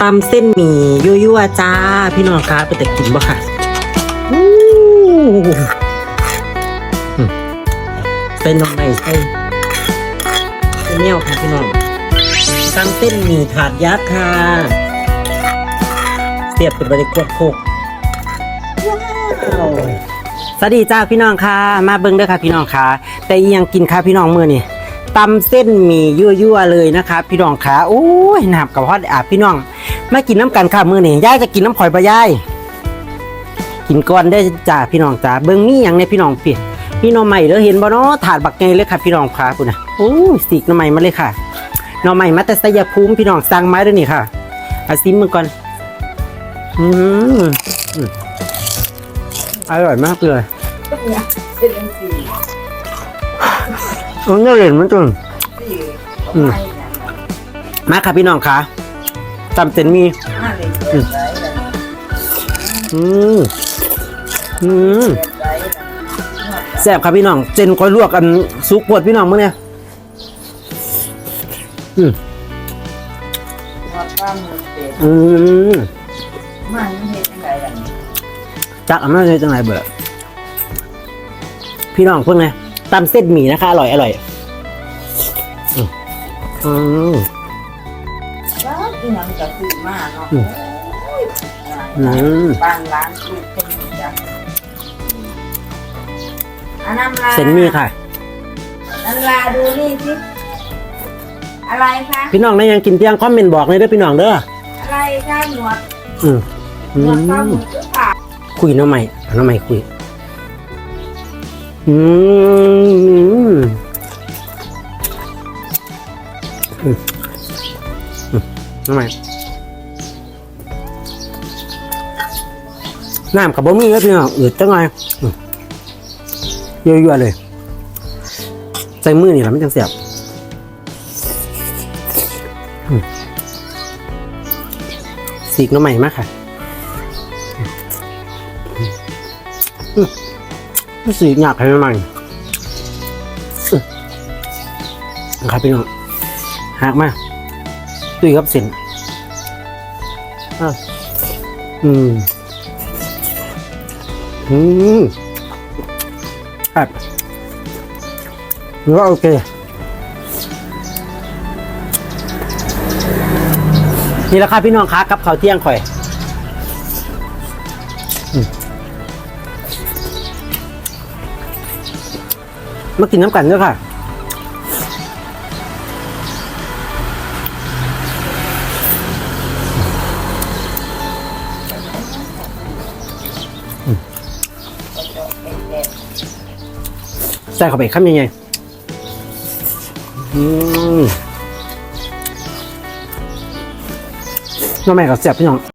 ตำเส้นหมี่ยั่วๆจ้า พี่น้องคะไปแต่กินบ่ค่ะอู้อืมเส้นน้องใหม่ใส่เส้นเนียวค่ะพี่น้องตำเส้นหมี่ถาดยักษ์ค่ะเสียบเป็นบริกรโคกสวัสดีจ้าพี่น้องค่ะ มาเบิ้งเด้อค่ะพี่น้องค่ะ แต่อียังกินค่ะพี่น้องมื้อนี่ ตำเส้นหมี่ยั่วๆเลยนะคะพี่น้องค่ะโอ้ยน้ำกับฮอดอาบพี่น้องมากินน้ำกันค่ะมื้อนี่ยายจะกินน้ำข่อยปะยายกินก่อนได้จ้าพี่น้องจ้าเบิ้งมีหยังในพี่น้องเปียพี่น้องใหม่เด้อเห็นบ่เนาะถาดบักไงเลยค่ะพี่น้องค่ะพุ่นน่ะโอ้ยสีกน้ำใหม่มาเลยค่ะน้องใหม่มาแต่สยภูมิพี่น้องสั่งไม้ด้วยนี่ค่ะเอาซิมมือก่อนอืมอร่อยมากเลย เออเนี่ยเห็นมันจุนอืมมาค่ะพี่น้องค่ะตำเต็นมีอืมอืมแซ่บครับพี่น้อง เจนก้อยลวกกันซุกปวดพี่น้องมื้อเนี่ยอืมอืมจักอันนั้นเลยจังไรเบอร์พี่น้องเพิ่งไง ตำเส้นหมี่นะคะ อร่อยอร่อยอืมอืมว้าวอีหยังจะซื้อมาเนาะอืมโอ้ยอืมบ้านร้านลูกเป็นจังอันน้ำลาเส้นหมี่ค่ะน้ำลาดูนี่สิอะไรคะพี่น้องได้ยังกินเที่ยงคอมเมนต์บอกเลยเด้อพี่น้องเด้ออะไรคะหนวดอืมหอืนวดปลาหมมึกหรือเปล่าคุยน้ำใหม่เอาน้ำใหม่คุย อืมอืมอืมน้ำใหม่น้ำกับบะหมี่ครับพี่น้องอืดจังไงเยอะๆเลย ใส่มือนี่แหละไม่จังเสียบสีกน้ำใหม่มากค่ะ รู้สึกอยากให้มันอื้อนะครับพี่น้องหักมาตุ้ยครับส้นอืม อืมครับหรือว่าโอเคนี่แหละครับพี่น้องคะกับข้าวเที่ยงข่อย มากินน้ำกันด้วยค่ะ ใส่เข้าไปข้ามยังไงน้องแม่กับแซ่บพี่น้อง